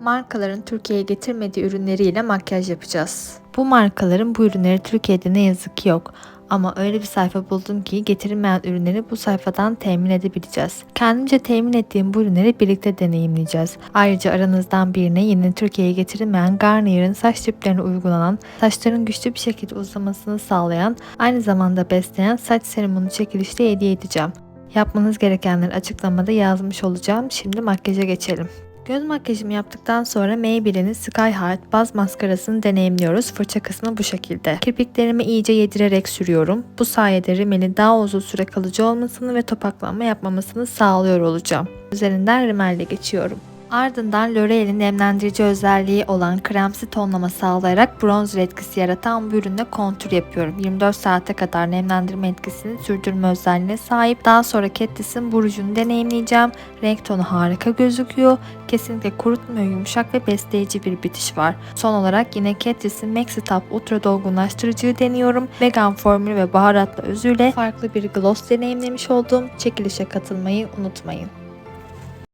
markaların Türkiye'ye getirmediği ürünleriyle makyaj yapacağız. Bu markaların bu ürünleri Türkiye'de ne yazık ki yok. Ama öyle bir sayfa buldum ki getirilmeyen ürünleri bu sayfadan temin edebileceğiz. Kendimce temin ettiğim bu ürünleri birlikte deneyimleyeceğiz. Ayrıca aranızdan birine yeni Türkiye'ye getirilmeyen Garnier'in saç tiplerine uygulanan, saçların güçlü bir şekilde uzamasını sağlayan, aynı zamanda besleyen saç serumunu çekilişte hediye edeceğim. Yapmanız gerekenleri açıklamada yazmış olacağım. Şimdi makyaja geçelim. Göz makyajımı yaptıktan sonra Maybelline'in Sky Heart baz maskarasını deneyimliyoruz. Fırça kısmı bu şekilde. Kirpiklerimi iyice yedirerek sürüyorum. Bu sayede rimelin daha uzun süre kalıcı olmasını ve topaklanma yapmamasını sağlıyor olacağım. Üzerinden rimelle geçiyorum. Ardından L'Oreal'in nemlendirici özelliği olan kremsi tonlama sağlayarak bronzer etkisi yaratan bu ürünle kontür yapıyorum. 24 saate kadar nemlendirme etkisini sürdürme özelliğine sahip. Daha sonra Catrice'in bu rujunu deneyimleyeceğim. Renk tonu harika gözüküyor. Kesinlikle kurutmuyor, yumuşak ve besleyici bir bitiş var. Son olarak yine Catrice'in Maxi Top Ultra Dolgunlaştırıcıyı deniyorum. Vegan formülü ve baharatlı özüyle farklı bir gloss deneyimlemiş oldum. Çekilişe katılmayı unutmayın.